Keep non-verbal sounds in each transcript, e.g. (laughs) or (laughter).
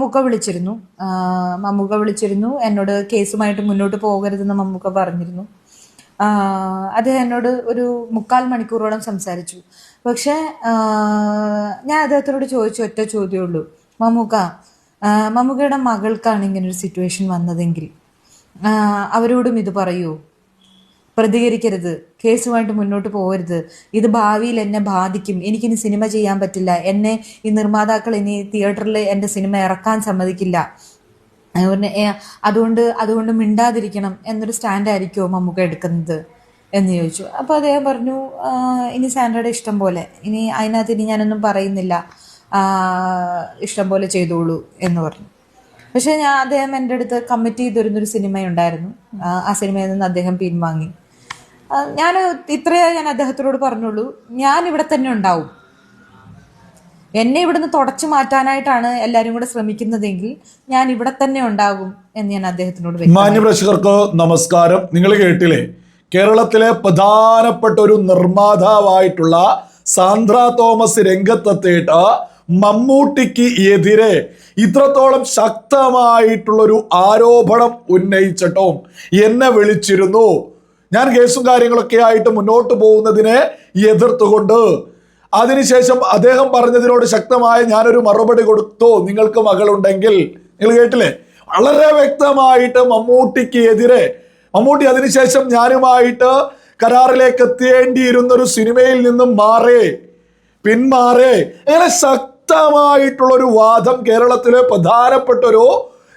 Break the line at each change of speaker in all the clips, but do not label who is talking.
മമ്മൂക്ക വിളിച്ചിരുന്നു. മമ്മൂക്ക വിളിച്ചിരുന്നു. എന്നോട് കേസുമായിട്ട് മുന്നോട്ട് പോകരുതെന്ന് മമ്മൂക്ക പറഞ്ഞിരുന്നു. അദ്ദേഹം എന്നോട് ഒരു മുക്കാൽ മണിക്കൂറോളം സംസാരിച്ചു. പക്ഷേ ഞാൻ അദ്ദേഹത്തിനോട് ചോദിച്ച ഒറ്റ ചോദ്യമേ ഉള്ളൂ. മമ്മൂക്ക മമ്മൂക്കയുടെ മകൾക്കാണ് ഇങ്ങനൊരു സിറ്റുവേഷൻ വന്നതെങ്കിൽ അവരോടും ഇത് പറയൂ? പ്രതികരിക്കരുത്. കേസുമായിട്ട് മുന്നോട്ട് പോകരുത്. ഇത് ഭാവിയിൽ എന്നെ ബാധിക്കും. എനിക്കിനി സിനിമ ചെയ്യാൻ പറ്റില്ല. എന്നെ ഈ നിർമ്മാതാക്കൾ ഇനി തിയേറ്ററിൽ എന്റെ സിനിമ ഇറക്കാൻ സമ്മതിക്കില്ല. അതുകൊണ്ട് അതുകൊണ്ട് മിണ്ടാതിരിക്കണം എന്നൊരു സ്റ്റാൻഡായിരിക്കുമോ മമ്മൂക്ക എടുക്കുന്നത് എന്ന് ചോദിച്ചു. അപ്പോൾ അദ്ദേഹം പറഞ്ഞു ഇനി സാൻഡയുടെ ഇഷ്ടം പോലെ ഇനി അതിനകത്ത് ഇനി ഞാനൊന്നും പറയുന്നില്ല. ഇഷ്ടം പോലെ ചെയ്തോളൂ എന്ന് പറഞ്ഞു. പക്ഷേ ഞാൻ അദ്ദേഹം എന്റെ അടുത്ത് കമ്മിറ്റ് ചെയ്തിരുന്നൊരു സിനിമയുണ്ടായിരുന്നു. ആ, സിനിമയിൽ നിന്ന് അദ്ദേഹം പിൻവാങ്ങി. ഞാൻ ഇത്രയേ ഞാൻ അദ്ദേഹത്തിനോട് പറഞ്ഞുള്ളൂ. ഞാൻ ഇവിടെ തന്നെ ഉണ്ടാവും. എന്നെ ഇവിടുന്ന് തുടച്ചു മാറ്റാനായിട്ടാണ് എല്ലാവരും കൂടെ ശ്രമിക്കുന്നതെങ്കിൽ ഞാൻ ഇവിടെ തന്നെ ഉണ്ടാകും എന്ന് ഞാൻ അദ്ദേഹത്തിനോട്.
മാന്യപ്രേക്ഷകർക്ക് നമസ്കാരം. നിങ്ങൾ കേട്ടില്ലേ? കേരളത്തിലെ പ്രധാനപ്പെട്ട ഒരു നിർമ്മാതാവായിട്ടുള്ള സാന്ദ്ര തോമസ് രംഗത്തെത്തിയിട്ട് മമ്മൂട്ടിക്ക് എതിരെ ഇത്രത്തോളം ശക്തമായിട്ടുള്ളൊരു ആരോപണം ഉന്നയിച്ചിട്ടും എന്നെ വിളിച്ചിരുന്നു. ഞാൻ കേസും കാര്യങ്ങളൊക്കെ ആയിട്ട് മുന്നോട്ട് പോകുന്നതിനെ എതിർത്തുകൊണ്ട്. അതിനുശേഷം അദ്ദേഹം പറഞ്ഞതിനോട് ശക്തമായ ഞാനൊരു മറുപടി കൊടുത്തു. നിങ്ങൾക്ക് മകളുണ്ടെങ്കിൽ നിങ്ങൾ കേട്ടില്ലേ? വളരെ വ്യക്തമായിട്ട് മമ്മൂട്ടിക്ക് എതിരെ മമ്മൂട്ടി അതിനുശേഷം ഞാനുമായിട്ട് കരാറിലേക്ക് എത്തിയേണ്ടിയിരുന്ന ഒരു സിനിമയിൽ നിന്നും മാറേ പിന്മാറേ അങ്ങനെ ശക്തമായിട്ടുള്ള ഒരു വാദം കേരളത്തിലെ പ്രധാനപ്പെട്ട ഒരു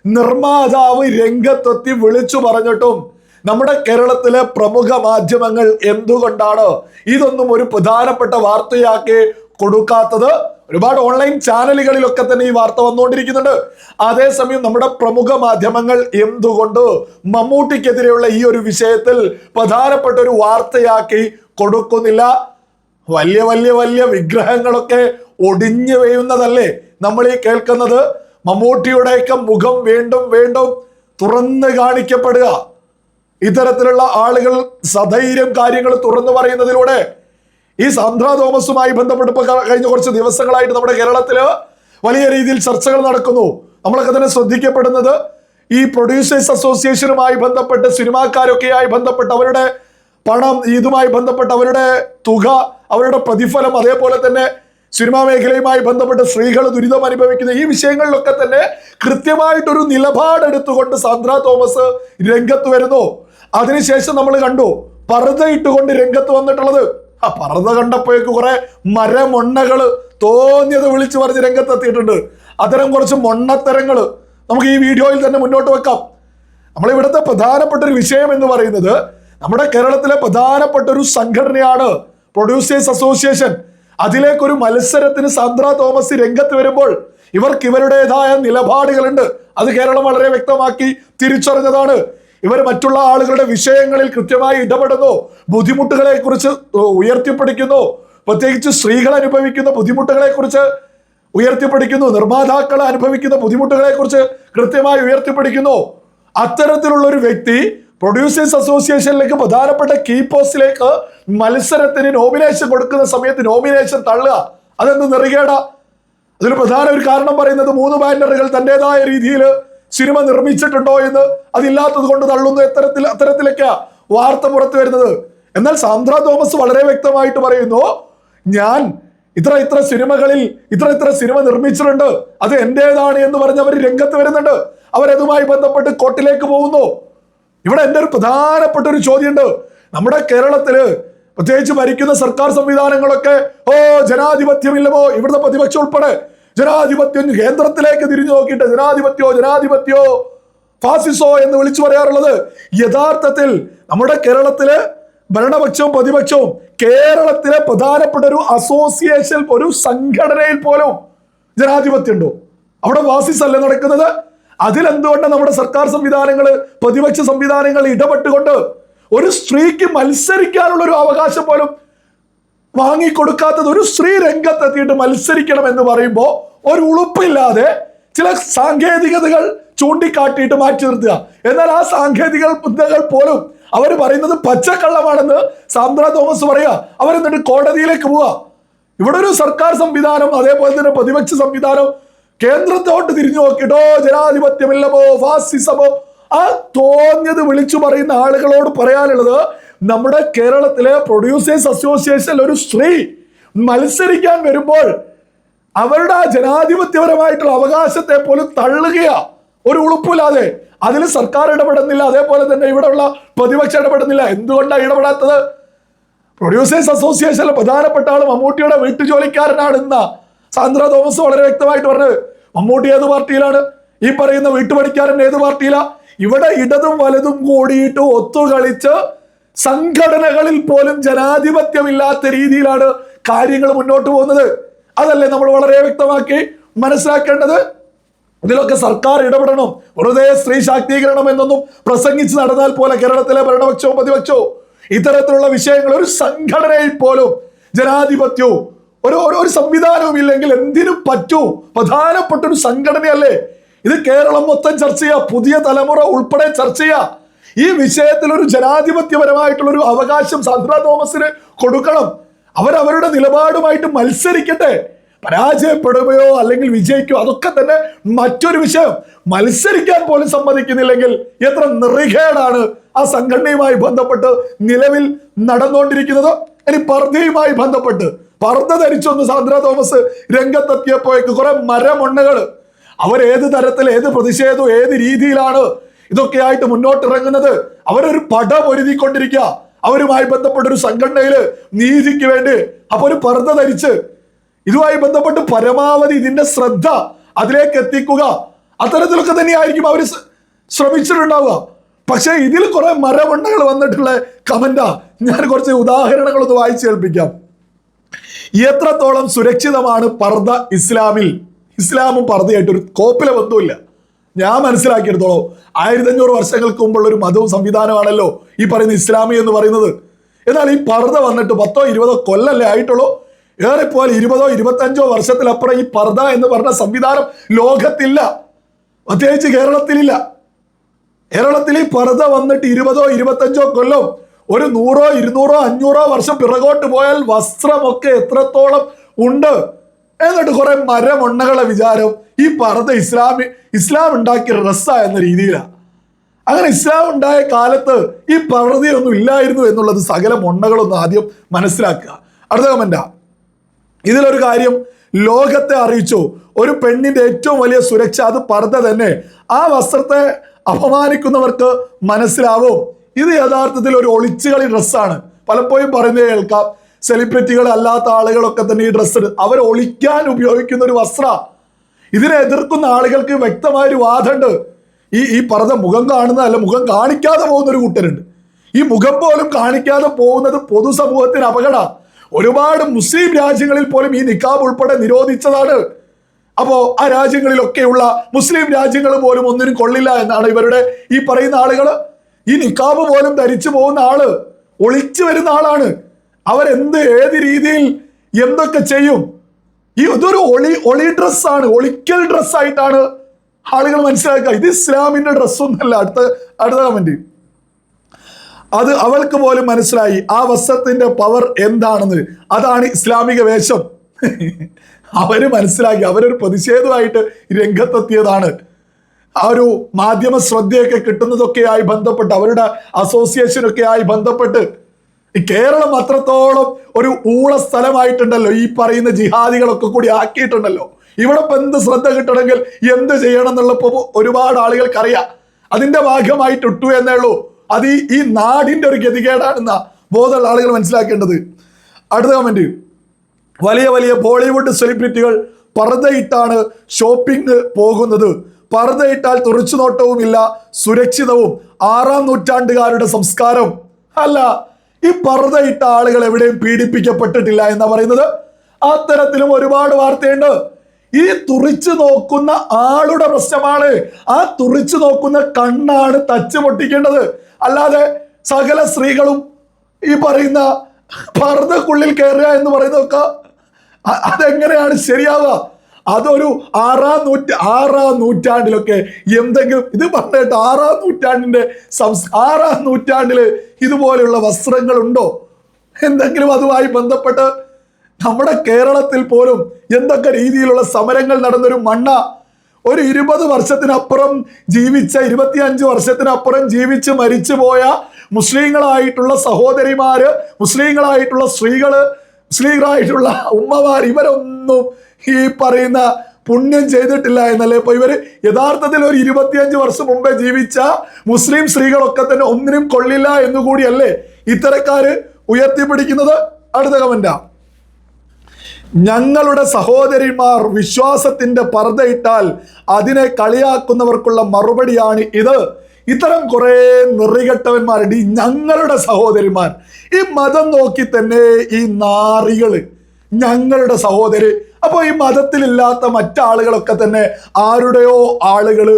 നിർമ്മാതാവ് രംഗത്തെത്തി വിളിച്ചു പറഞ്ഞിട്ടും നമ്മുടെ കേരളത്തിലെ പ്രമുഖ മാധ്യമങ്ങൾ എന്തുകൊണ്ടാണ് ഇതൊന്നും ഒരു പ്രധാനപ്പെട്ട വാർത്തയാക്കി കൊടുക്കാത്തത്? ഒരുപാട് ഓൺലൈൻ ചാനലുകളിലൊക്കെ തന്നെ ഈ വാർത്ത വന്നുകൊണ്ടിരിക്കുന്നുണ്ട്. അതേസമയം നമ്മുടെ പ്രമുഖ മാധ്യമങ്ങൾ എന്തുകൊണ്ട് മമ്മൂട്ടിക്കെതിരെയുള്ള ഈ ഒരു വിഷയത്തിൽ പ്രധാനപ്പെട്ട ഒരു വാർത്തയാക്കി കൊടുക്കുന്നില്ല? വലിയ വലിയ വലിയ വിഗ്രഹങ്ങളൊക്കെ ഒടിഞ്ഞു വീഴുന്നതല്ലേ നമ്മൾ ഈ കേൾക്കുന്നത്? മമ്മൂട്ടിയുടെയൊക്കെ മുഖം വീണ്ടും വീണ്ടും തുറന്ന് കാണിക്കപ്പെടുക. ഇത്തരത്തിലുള്ള ആളുകൾ സധൈര്യം കാര്യങ്ങൾ തുറന്നു പറയുന്നതിലൂടെ ഈ സാന്ദ്ര തോമസുമായി ബന്ധപ്പെട്ട് കഴിഞ്ഞ കുറച്ച് ദിവസങ്ങളായിട്ട് നമ്മുടെ കേരളത്തിൽ വലിയ രീതിയിൽ ചർച്ചകൾ നടക്കുന്നു. നമ്മളൊക്കെ തന്നെ ശ്രദ്ധിക്കപ്പെടുന്നത് ഈ പ്രൊഡ്യൂസേഴ്സ് അസോസിയേഷനുമായി ബന്ധപ്പെട്ട് സിനിമാക്കാരൊക്കെയായി ബന്ധപ്പെട്ട് അവരുടെ പണം ഇതുമായി ബന്ധപ്പെട്ട് അവരുടെ തുക അവരുടെ പ്രതിഫലം അതേപോലെ തന്നെ സിനിമാ മേഖലയുമായി ബന്ധപ്പെട്ട് സ്ത്രീകൾ ദുരിതം അനുഭവിക്കുന്ന ഈ വിഷയങ്ങളിലൊക്കെ തന്നെ കൃത്യമായിട്ടൊരു നിലപാടെടുത്തുകൊണ്ട് സാന്ദ്ര തോമസ് രംഗത്ത് വരുന്നു. അതിനുശേഷം നമ്മൾ കണ്ടു പർദ്ദ ഇട്ടുകൊണ്ട് രംഗത്ത് വന്നിട്ടുള്ളത്. ആ പർദ്ദ കണ്ടപ്പോഴേക്ക് കുറെ മരമൊണ്ണകൾ തോന്നിയത് വിളിച്ചു പറഞ്ഞ് രംഗത്തെത്തിയിട്ടുണ്ട്. അത്തരം കുറച്ച് മൊണ്ണത്തരങ്ങൾ നമുക്ക് ഈ വീഡിയോയിൽ തന്നെ മുന്നോട്ട് വെക്കാം. നമ്മൾ ഇവിടുത്തെ പ്രധാനപ്പെട്ട ഒരു വിഷയം എന്ന് പറയുന്നത് നമ്മുടെ കേരളത്തിലെ പ്രധാനപ്പെട്ട ഒരു സംഘടനയാണ് പ്രൊഡ്യൂസേഴ്സ് അസോസിയേഷൻ അതിലേക്കൊരു മത്സരത്തിന് സാന്ദ്ര തോമസ് രംഗത്ത് വരുമ്പോൾ ഇവർക്ക് ഇവരുടേതായ നിലപാടുകളുണ്ട്. അത് കേരളം വളരെ വ്യക്തമാക്കി തിരിച്ചറിഞ്ഞതാണ്. ഇവർ മറ്റുള്ള ആളുകളുടെ വിഷയങ്ങളിൽ കൃത്യമായി ഇടപെടുന്നു. ബുദ്ധിമുട്ടുകളെ കുറിച്ച് ഉയർത്തിപ്പിടിക്കുന്നു. പ്രത്യേകിച്ച് സ്ത്രീകൾ അനുഭവിക്കുന്ന ബുദ്ധിമുട്ടുകളെ കുറിച്ച് ഉയർത്തിപ്പിടിക്കുന്നു. നിർമ്മാതാക്കൾ അനുഭവിക്കുന്ന ബുദ്ധിമുട്ടുകളെ കുറിച്ച് കൃത്യമായി ഉയർത്തിപ്പിടിക്കുന്നു. അത്തരത്തിലുള്ള ഒരു വ്യക്തി പ്രൊഡ്യൂസേഴ്സ് അസോസിയേഷനിലേക്ക് പ്രധാനപ്പെട്ട കീ പോസ്റ്റിലേക്ക് മത്സരത്തിന് നോമിനേഷൻ കൊടുക്കുന്ന സമയത്ത് നോമിനേഷൻ തള്ളുക. അതെന്ത് നെറുകേടാ? അതിന് പ്രധാന ഒരു കാരണം പറയുന്നത് മൂന്ന് ബാനറുകൾ തന്റെതായ രീതിയിൽ സിനിമ നിർമ്മിച്ചിട്ടുണ്ടോ എന്ന് അതില്ലാത്തത് കൊണ്ട് തള്ളുന്നു എത്തരത്തിൽ അത്തരത്തിലൊക്കെയാ വാർത്ത പുറത്തു വരുന്നത്. എന്നാൽ സാന്ദ്ര തോമസ് വളരെ വ്യക്തമായിട്ട് പറയുന്നു ഞാൻ ഇത്ര ഇത്ര സിനിമകളിൽ ഇത്ര ഇത്ര സിനിമ നിർമ്മിച്ചിട്ടുണ്ട് അത് എന്റേതാണ് എന്ന് പറഞ്ഞ് അവർ രംഗത്ത് വരുന്നുണ്ട്. അവരതുമായി ബന്ധപ്പെട്ട് കോട്ടിലേക്ക് പോകുന്നു. ഇവിടെ എന്റെ ഒരു പ്രധാനപ്പെട്ട ഒരു ചോദ്യമുണ്ട്. നമ്മുടെ കേരളത്തിൽ പ്രത്യേകിച്ച് ഭരിക്കുന്ന സർക്കാർ സംവിധാനങ്ങളൊക്കെ ഓ ജനാധിപത്യമില്ലമോ ഇവിടുത്തെ പ്രതിപക്ഷം ഉൾപ്പെടെ ജനാധിപത്യം കേന്ദ്രത്തിലേക്ക് തിരിഞ്ഞു നോക്കിയിട്ട് ജനാധിപത്യോ ജനാധിപത്യോ ഫാസിസോ എന്ന് വിളിച്ചു പറയാറുള്ളത് യഥാർത്ഥത്തിൽ നമ്മുടെ കേരളത്തിലെ ഭരണപക്ഷവും പ്രതിപക്ഷവും കേരളത്തിലെ പ്രധാനപ്പെട്ട ഒരു അസോസിയേഷൻ ഒരു സംഘടനയിൽ പോലും ജനാധിപത്യം ഉണ്ടോ? അവിടെ ഫാസിസ് അല്ല നടക്കുന്നത്? അതിലെന്തുകൊണ്ട് നമ്മുടെ സർക്കാർ സംവിധാനങ്ങൾ പ്രതിപക്ഷ സംവിധാനങ്ങൾ ഇടപെട്ടുകൊണ്ട് ഒരു സ്ത്രീക്ക് മത്സരിക്കാനുള്ള ഒരു അവകാശം പോലും വാങ്ങിക്കൊടുക്കാത്തത് ഒരു സ്ത്രീ രംഗത്തെത്തിയിട്ട് മത്സരിക്കണം എന്ന് പറയുമ്പോൾ ഒരു ഉളുപ്പില്ലാതെ ചില സാങ്കേതികതകൾ ചൂണ്ടിക്കാട്ടിയിട്ട് മാറ്റി നിർത്തുക. എന്നാൽ ആ സാങ്കേതികതകൾ പോലും അവർ പറയുന്നത് പച്ചക്കള്ളമാണെന്ന് സാന്ദ്ര തോമസ് പറയുക. അവരെന്നിട്ട് കോടതിയിലേക്ക് പോവുക. ഇവിടെ ഒരു സർക്കാർ സംവിധാനം അതേപോലെ തന്നെ പ്രതിപക്ഷ സംവിധാനം കേന്ദ്രത്തോട്ട് തിരിഞ്ഞു നോക്കിട്ടോ ജനാധിപത്യമില്ലമോ ഫാസിസമോ ആ തോന്നിയത് വിളിച്ചു പറയുന്ന ആളുകളോട് പറയാനുള്ളത് നമ്മുടെ കേരളത്തിലെ പ്രൊഡ്യൂസേഴ്സ് അസോസിയേഷനിൽ ഒരു സ്ത്രീ മത്സരിക്കാൻ വരുമ്പോൾ അവരുടെ ആ ജനാധിപത്യപരമായിട്ടുള്ള അവകാശത്തെ പോലും തള്ളുകയാ. ഒരു ഉളുപ്പില്ലാതെ. അതിൽ സർക്കാർ ഇടപെടുന്നില്ല. അതേപോലെ തന്നെ ഇവിടെയുള്ള പ്രതിപക്ഷം ഇടപെടുന്നില്ല. എന്തുകൊണ്ടാണ് ഇടപെടാത്തത്? പ്രൊഡ്യൂസേഴ്സ് അസോസിയേഷനിലെ പ്രധാനപ്പെട്ട ആൾ മമ്മൂട്ടിയുടെ വീട്ടുജോലിക്കാരനാണ് ഇന്ന. സാന്ദ്ര തോമസ് വളരെ വ്യക്തമായിട്ട് പറഞ്ഞത് മമ്മൂട്ടി ഏത് പാർട്ടിയിലാണ്? ഈ പറയുന്ന വീട്ടുപണിക്കാരൻ ഏത് പാർട്ടിയിലാണ് ഇവിടെ ഇടതും വലതും കൂടിയിട്ട് ഒത്തുകളിച്ച് സംഘടനകളിൽ പോലും ജനാധിപത്യമില്ലാത്ത രീതിയിലാണ് കാര്യങ്ങൾ മുന്നോട്ട് പോകുന്നത്. അതല്ലേ നമ്മൾ വളരെ വ്യക്തമാക്കി മനസ്സിലാക്കേണ്ടത്? ഇതിലൊക്കെ സർക്കാർ ഇടപെടണം. വെറുതെ സ്ത്രീ ശാക്തീകരണം എന്നൊന്നും പ്രസംഗിച്ച് നടന്നാൽ പോലെ കേരളത്തിലെ ഭരണപക്ഷവും പ്രതിപക്ഷവും ഇത്തരത്തിലുള്ള വിഷയങ്ങൾ ഒരു സംഘടനയിൽ പോലും ജനാധിപത്യവും ഒരു ഒരു- സംവിധാനവും ഇല്ലെങ്കിൽ എന്തിനും പറ്റൂ. പ്രധാനപ്പെട്ട ഒരു സംഘടനയല്ലേ. ഇത് കേരളം മൊത്തം ചർച്ച ചെയ്യുക. പുതിയ തലമുറ ഉൾപ്പെടെ ചർച്ച ചെയ്യുക. ഈ വിഷയത്തിൽ ഒരു ജനാധിപത്യപരമായിട്ടുള്ള ഒരു അവകാശം സാന്ദ്ര തോമസിന് കൊടുക്കണം. അവരവരുടെ നിലപാടുമായിട്ട് മത്സരിക്കട്ടെ. പരാജയപ്പെടുകയോ അല്ലെങ്കിൽ വിജയിക്കുകയോ അതൊക്കെ തന്നെ മറ്റൊരു വിഷയം. മത്സരിക്കാൻ പോലും സമ്മതിക്കുന്നില്ലെങ്കിൽ എത്ര നിറികേടാണ് ആ സംഘടനയുമായി ബന്ധപ്പെട്ട് നിലവിൽ നടന്നുകൊണ്ടിരിക്കുന്നത്. ഇനി പർദ്ധയുമായി ബന്ധപ്പെട്ട്. പർദ്ദ ധരിച്ചൊന്ന് സാന്ദ്ര തോമസ് രംഗത്തെത്തിയപ്പോഴേക്ക് കുറെ മരമൊണ്ണകൾ. അവരേത് തരത്തിൽ ഏത് പ്രതിഷേധവും ഏത് രീതിയിലാണ് ഇതൊക്കെയായിട്ട് മുന്നോട്ട് ഇറങ്ങുന്നത് അവരൊരു പട പൊരുതിക്കൊണ്ടിരിക്കുക അവരുമായി ബന്ധപ്പെട്ട ഒരു സംഘടനയിൽ നീതിക്ക് വേണ്ടി അപ്പൊ ഒരു പർദ്ദ ധരിച്ച് ഇതുമായി ബന്ധപ്പെട്ട് പരമാവധി ഇതിന്റെ ശ്രദ്ധ അതിലേക്ക് എത്തിക്കുക. അത്തരത്തിലൊക്കെ തന്നെയായിരിക്കും അവർ ശ്രമിച്ചിട്ടുണ്ടാവുക. പക്ഷേ ഇതിൽ കുറെ മരമണ്ണകൾ വന്നിട്ടുള്ള കമന്റാ ഞാൻ കുറച്ച് ഉദാഹരണങ്ങൾ ഒന്ന് വായിച്ചു കേൾപ്പിക്കാം. എത്രത്തോളം സുരക്ഷിതമാണ് പർദ്ദ ഇസ്ലാമിൽ? ഇസ്ലാമും പർദ്ദയായിട്ട് ഒരു കോപ്പിലെ ബന്ധമില്ല ഞാൻ മനസ്സിലാക്കിയെടുത്തോളൂ. ആയിരത്തി അഞ്ഞൂറ് വർഷങ്ങൾക്ക് മുമ്പുള്ള ഒരു മതവും സംവിധാനമാണല്ലോ ഈ പറയുന്ന ഇസ്ലാമി എന്ന് പറയുന്നത്. എന്നാൽ ഈ പർദ്ദ വന്നിട്ട് പത്തോ ഇരുപതോ കൊല്ലല്ലേ ആയിട്ടുള്ളൂ? ഏറെപ്പോലെ ഇരുപതോ ഇരുപത്തഞ്ചോ വർഷത്തിലപ്പുറം ഈ പർദ്ദ എന്ന് പറഞ്ഞ സംവിധാനം ലോകത്തില്ല. പ്രത്യേകിച്ച് കേരളത്തിലില്ല. കേരളത്തിൽ ഈ പർദ്ദ വന്നിട്ട് ഇരുപതോ ഇരുപത്തഞ്ചോ കൊല്ലം ഒരു നൂറോ ഇരുന്നൂറോ അഞ്ഞൂറോ വർഷം പിറകോട്ട് പോയാൽ വസ്ത്രമൊക്കെ എത്രത്തോളം ഉണ്ട്? എന്നിട്ട് കുറെ മരമൊണ്ണകളെ വിചാരം ഈ പറഞ്ഞ ഇസ്ലാമി ഇസ്ലാം ഉണ്ടാക്കിയ റസ എന്ന രീതിയിലാണ് അങ്ങനെ ഇസ്ലാം ഉണ്ടായ കാലത്ത് ഈ പർദ്ദയൊന്നും ഇല്ലായിരുന്നു എന്നുള്ളത് സകല മൊണ്ണകളൊന്നും ആദ്യം മനസ്സിലാക്കുക. അടുത്ത കമന്റാ ഇതിലൊരു കാര്യം ലോകത്തെ അറിയിച്ചു ഒരു പെണ്ണിന്റെ ഏറ്റവും വലിയ സുരക്ഷ അത് പർദ്ദ തന്നെ. ആ വസ്ത്രത്തെ അപമാനിക്കുന്നവർക്ക് മനസ്സിലാവും. ഇത് യഥാർത്ഥത്തിൽ ഒരു ഒളിച്ചുകളി ഡ്രസ്സാണ് പലപ്പോഴും പറയുന്നത് കേൾക്കാം സെലിബ്രിറ്റികൾ അല്ലാത്ത ആളുകളൊക്കെ തന്നെ ഈ ഡ്രസ്സ് അവർ ഒളിക്കാൻ ഉപയോഗിക്കുന്ന ഒരു വസ്ത്ര. ഇതിനെ എതിർക്കുന്ന ആളുകൾക്ക് വ്യക്തമായ ഒരു വാദമുണ്ട്. ഈ ഈ പറഞ്ഞ മുഖം കാണുന്ന അല്ല മുഖം കാണിക്കാതെ പോകുന്ന ഒരു കൂട്ടരുണ്ട്. ഈ മുഖം പോലും കാണിക്കാതെ പോകുന്നത് പൊതുസമൂഹത്തിന് അപകട. ഒരുപാട് മുസ്ലിം രാജ്യങ്ങളിൽ പോലും ഈ നിക്കാബ് ഉൾപ്പെടെ നിരോധിച്ചതാണ്. അപ്പോ ആ രാജ്യങ്ങളിലൊക്കെയുള്ള മുസ്ലിം രാജ്യങ്ങൾ പോലും ഒന്നിനും കൊള്ളില്ല എന്നാണ് ഇവരുടെ ഈ പറയുന്ന ആളുകൾ ഈ നിക്കാബ് പോലും ധരിച്ചു പോകുന്ന ആൾ ഒളിച്ചു വരുന്ന ആളാണ്. അവരെന്ത് ഏത് രീതിയിൽ എന്തൊക്കെ ചെയ്യും? ഈ ഇതൊരു ഒളി ഒളി ഡ്രസ്സാണ് ഒളിക്കൽ ഡ്രസ്സായിട്ടാണ് ആളുകൾ മനസ്സിലാക്കുക. ഇത് ഇസ്ലാമിന്റെ ഡ്രസ്സൊന്നല്ല. അടുത്ത അടുത്ത കമന്റ് അത് അവൾക്ക് പോലും മനസ്സിലായി. ആ വസ്ത്രത്തിന്റെ പവർ എന്താണെന്ന്. അതാണ് ഇസ്ലാമിക വേഷം. (laughs) അവർ മനസ്സിലാക്കി. അവരൊരു പ്രതിഷേധമായിട്ട് രംഗത്തെത്തിയതാണ്. ആ ഒരു മാധ്യമ ശ്രദ്ധയൊക്കെ കിട്ടുന്നതൊക്കെയായി ബന്ധപ്പെട്ട് അവരുടെ അസോസിയേഷനൊക്കെയായി ബന്ധപ്പെട്ട് കേരളം അത്രത്തോളം ഒരു ഊള സ്ഥലമായിട്ടുണ്ടല്ലോ. ഈ പറയുന്ന ജിഹാദികളൊക്കെ കൂടി ആക്കിയിട്ടുണ്ടല്ലോ. ഇവിടെ ഇപ്പൊ എന്ത് ശ്രദ്ധ കിട്ടണമെങ്കിൽ എന്ത് ചെയ്യണം എന്നുള്ളപ്പോൾ ഒരുപാട് ആളുകൾക്കറിയാം. അതിന്റെ ഭാഗമായിട്ട് ഇട്ടു എന്നേ ഉള്ളൂ. അത് ഈ നാടിന്റെ ഒരു ഗതികേടാണെന്ന ബോധമുള്ള ആളുകൾ മനസ്സിലാക്കേണ്ടത്. അടുത്ത കമന്റ് വലിയ വലിയ ബോളിവുഡ് സെലിബ്രിറ്റികൾ പർദ്ദയിട്ടാണ് ഷോപ്പിംഗ് പോകുന്നത്. പർദ്ദയിട്ടാൽ തുറച്ചുനോട്ടവുമില്ല സുരക്ഷിതവും ആറാം നൂറ്റാണ്ടുകാരുടെ സംസ്കാരം. അല്ല ഈ പർദ്ദയിട്ട ആളുകൾ എവിടെയും പീഡിപ്പിക്കപ്പെട്ടിട്ടില്ല എന്നാ പറയുന്നത്? അത്തരത്തിലും ഒരുപാട് വാർത്തയുണ്ട്. ഈ തുറിച്ചു നോക്കുന്ന ആളുടെ പ്രശ്നമാണ്. ആ തുറിച്ചു നോക്കുന്ന കണ്ണാണ് തച്ചു പൊട്ടിക്കേണ്ടത്. അല്ലാതെ സകല സ്ത്രീകളും ഈ പറയുന്ന പർദ്ദക്കുള്ളിൽ കയറുക എന്ന് പറയുന്നതൊക്കെ അതെങ്ങനെയാണ് ശരിയാവുക? അതൊരു ആറാം നൂറ്റ ആറാം നൂറ്റാണ്ടിലൊക്കെ എന്തെങ്കിലും ഇത് പറഞ്ഞിട്ട് ആറാം നൂറ്റാണ്ടിന്റെ സംസ് ആറാം നൂറ്റാണ്ടിൽ ഇതുപോലെയുള്ള വസ്ത്രങ്ങൾ ഉണ്ടോ എന്തെങ്കിലും അതുമായി ബന്ധപ്പെട്ട് നമ്മുടെ കേരളത്തിൽ പോലും എന്തൊക്കെ രീതിയിലുള്ള സമരങ്ങൾ നടന്നൊരു മണ്ണ ഒരു ഇരുപത് വർഷത്തിനപ്പുറം ജീവിച്ച ഇരുപത്തിയഞ്ച് വർഷത്തിനപ്പുറം ജീവിച്ച് മരിച്ചു പോയ മുസ്ലിങ്ങളായിട്ടുള്ള സഹോദരിമാര് മുസ്ലിങ്ങളായിട്ടുള്ള സ്ത്രീകൾ മുസ്ലിങ്ങളായിട്ടുള്ള ഉമ്മമാർ ഇവരൊന്നും ഈ പറയുന്ന പുണ്യം ചെയ്തിട്ടില്ല എന്നല്ലേ? ഇപ്പൊ ഇവർ യഥാർത്ഥത്തിൽ ഒരു ഇരുപത്തിയഞ്ച് വർഷം മുമ്പേ ജീവിച്ച മുസ്ലിം സ്ത്രീകളൊക്കെ തന്നെ ഒന്നിനും കൊള്ളില്ല എന്നുകൂടിയല്ലേ ഇത്തരക്കാര് ഉയർത്തിപ്പിടിക്കുന്നത്? അടുത്ത കമന്റാ ഞങ്ങളുടെ സഹോദരിമാർ വിശ്വാസത്തിന്റെ പർദ്ദയിട്ടാൽ അതിനെ കളിയാക്കുന്നവർക്കുള്ള മറുപടിയാണ് ഇത്. ഇത്തരം കുറേ നെറികെട്ടവന്മാരുണ്ട് ഈ ഞങ്ങളുടെ സഹോദരിമാർ. ഈ മതം നോക്കി തന്നെ ഈ നാറികൾ ഞങ്ങളുടെ സഹോദരി. അപ്പോൾ ഈ മതത്തിലില്ലാത്ത മറ്റാളുകളൊക്കെ തന്നെ ആരുടെയോ ആളുകൾ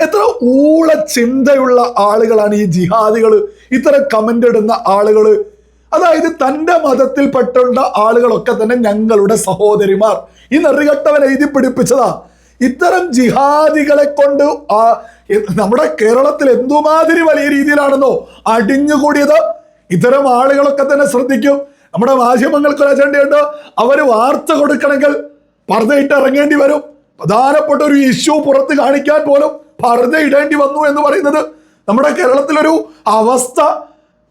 എത്ര ഊള ചിന്തയുള്ള ആളുകളാണ് ഈ ജിഹാദികൾ ഇത്തരം കമന്റ് ഇടുന്ന ആളുകൾ അതായത് തന്റെ മതത്തിൽപ്പെട്ടുള്ള ആളുകളൊക്കെ തന്നെ ഞങ്ങളുടെ സഹോദരിമാർ. ഈ നെറികെട്ടവൻ എഴുതി പിടിപ്പിച്ചതാ. ഇത്തരം ജിഹാദികളെ കൊണ്ട് ആ നമ്മുടെ കേരളത്തിൽ എന്തുമാതിരി വലിയ രീതിയിലാണെന്നോ അടിഞ്ഞുകൂടിയത് ഇത്തരം ആളുകളൊക്കെ തന്നെ ശ്രദ്ധിക്കും. നമ്മുടെ മാധ്യമങ്ങൾക്ക് ഒരു അജണ്ടയുണ്ട്. അവർ വാർത്ത കൊടുക്കണമെങ്കിൽ പർദ്ദയിട്ട് ഇറങ്ങേണ്ടി വരും. പ്രധാനപ്പെട്ട ഒരു ഇഷ്യൂ പുറത്ത് കാണിക്കാൻ പോലും പർദ്ദ ഇടേണ്ടി വന്നു എന്ന് പറയുന്നത് നമ്മുടെ കേരളത്തിലൊരു അവസ്ഥ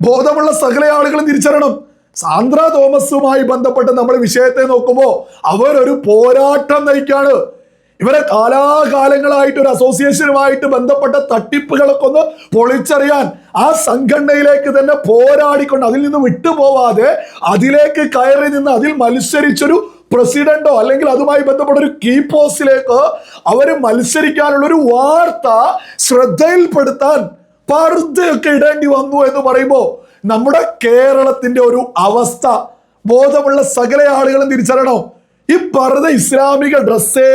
ബോധമുള്ള സകല ആളുകളും തിരിച്ചറിയണം. സാന്ദ്ര തോമസുമായി ബന്ധപ്പെട്ട് നമ്മൾ വിഷയത്തെ നോക്കുമ്പോൾ അവരൊരു പോരാട്ടം നയിക്കാണ്. ഇവരെ കാലാകാലങ്ങളായിട്ട് ഒരു അസോസിയേഷനുമായിട്ട് ബന്ധപ്പെട്ട തട്ടിപ്പുകളൊക്കെ ഒന്ന് പൊളിച്ചറിയാൻ ആ സംഘടനയിലേക്ക് തന്നെ പോരാടിക്കൊണ്ട് അതിൽ നിന്ന് വിട്ടുപോവാതെ അതിലേക്ക് കയറി നിന്ന് അതിൽ മത്സരിച്ചൊരു പ്രസിഡന്റോ അല്ലെങ്കിൽ അതുമായി ബന്ധപ്പെട്ട ഒരു കീ പോസ്റ്റിലേക്ക് അവർ മത്സരിക്കാനുള്ള ഒരു വാർത്ത ശ്രദ്ധയിൽപ്പെടുത്താൻ പർദ്ദയൊക്കെ ഇടേണ്ടി വന്നു എന്ന് പറയുമ്പോൾ നമ്മുടെ കേരളത്തിന്റെ ഒരു അവസ്ഥ ബോധമുള്ള സകല ആളുകളും തിരിച്ചറിയണം? ഈ പറഞ്ഞ ഇസ്ലാമിക ഡ്രസ്സേ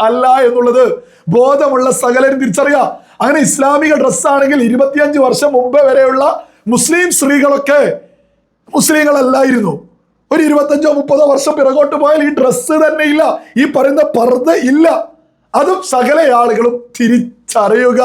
അല്ല എന്നുള്ളത് ബോധമുള്ള സകലരും തിരിച്ചറിയാം. അങ്ങനെ ഇസ്ലാമിക ഡ്രസ്സാണെങ്കിൽ ഇരുപത്തിയഞ്ച് വർഷം മുമ്പേ വരെയുള്ള മുസ്ലിം സ്ത്രീകളൊക്കെ മുസ്ലിങ്ങളല്ലായിരുന്നു. ഒരു ഇരുപത്തഞ്ചോ മുപ്പതോ വർഷം പിറകോട്ട് പോയാൽ ഈ ഡ്രസ്സ് തന്നെ ഇല്ല. ഈ പറയുന്ന പർദ്ദ ഇല്ല. അതും സകല ആളുകളും തിരിച്ചറിയുക.